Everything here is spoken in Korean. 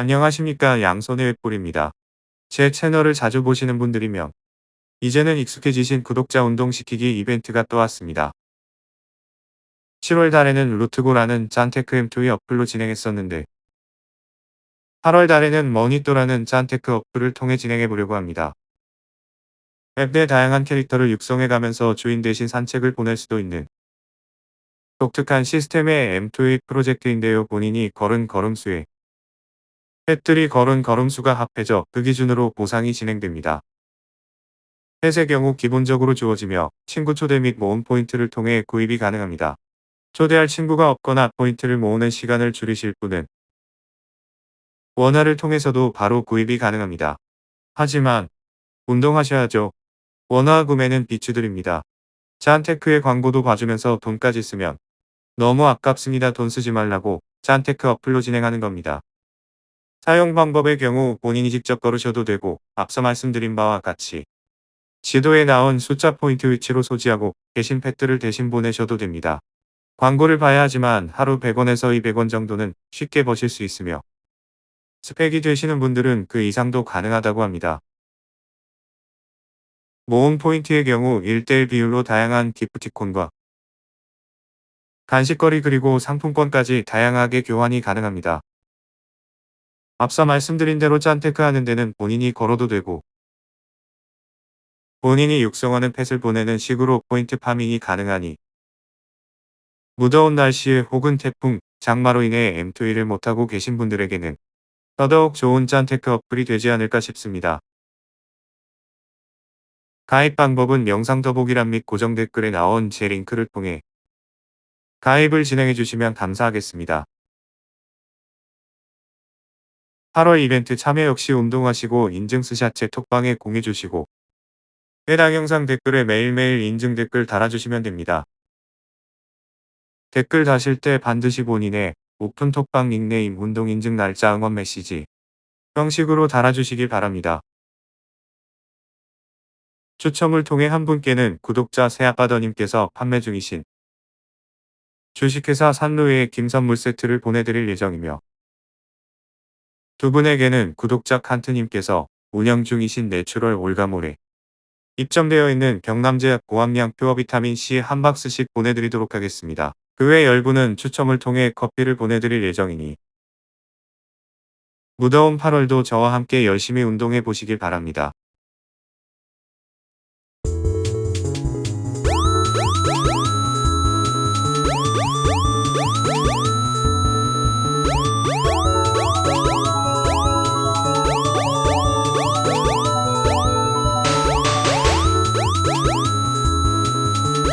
안녕하십니까 양손의 웹볼입니다. 제 채널을 자주 보시는 분들이면 이제는 익숙해지신 구독자 운동시키기 이벤트가 또 왔습니다. 7월 달에는 루트고라는 짠테크 M2 어플로 진행했었는데 8월 달에는 머니또라는 짠테크 어플을 통해 진행해 보려고 합니다. 앱 내 다양한 캐릭터를 육성해 가면서 주인 대신 산책을 보낼 수도 있는 독특한 시스템의 M2의 프로젝트인데요. 본인이 걸은 걸음수에 펫들이 걸은 걸음수가 합해져 그 기준으로 보상이 진행됩니다. 펫의 경우 기본적으로 주어지며 친구 초대 및 모음 포인트를 통해 구입이 가능합니다. 초대할 친구가 없거나 포인트를 모으는 시간을 줄이실 분은 원화를 통해서도 바로 구입이 가능합니다. 하지만 운동하셔야죠. 원화 구매는 비추드립니다. 짠테크의 광고도 봐주면서 돈까지 쓰면 너무 아깝습니다. 돈 쓰지 말라고 짠테크 어플로 진행하는 겁니다. 사용 방법의 경우 본인이 직접 걸으셔도 되고 앞서 말씀드린 바와 같이 지도에 나온 숫자 포인트 위치로 소지하고 계신 펫들을 대신 보내셔도 됩니다. 광고를 봐야 하지만 하루 100원에서 200원 정도는 쉽게 버실 수 있으며 스펙이 되시는 분들은 그 이상도 가능하다고 합니다. 모음 포인트의 경우 1대1 비율로 다양한 기프티콘과 간식거리 그리고 상품권까지 다양하게 교환이 가능합니다. 앞서 말씀드린 대로 짠테크 하는 데는 본인이 걸어도 되고 본인이 육성하는 펫을 보내는 식으로 포인트 파밍이 가능하니 무더운 날씨에 혹은 태풍, 장마로 인해 M2E를 못하고 계신 분들에게는 더더욱 좋은 짠테크 어플이 되지 않을까 싶습니다. 가입 방법은 영상 더보기란 및 고정 댓글에 나온 제 링크를 통해 가입을 진행해 주시면 감사하겠습니다. 8월 이벤트 참여 역시 운동하시고 인증 스샷 제 톡방에 공유 주시고 해당 영상 댓글에 매일매일 인증 댓글 달아주시면 됩니다. 댓글 다실 때 반드시 본인의 오픈 톡방 닉네임 운동 인증 날짜 응원 메시지 형식으로 달아주시길 바랍니다. 추첨을 통해 한 분께는 구독자 새아빠더님께서 판매 중이신 주식회사 산로의 김선물 세트를 보내드릴 예정이며 두 분에게는 구독자 칸트님께서 운영 중이신 내추럴 올가몰에 입점되어 있는 경남제약 고함량 퓨어 비타민 C 한 박스씩 보내드리도록 하겠습니다. 그외 10분은 추첨을 통해 커피를 보내드릴 예정이니 무더운 8월도 저와 함께 열심히 운동해 보시길 바랍니다.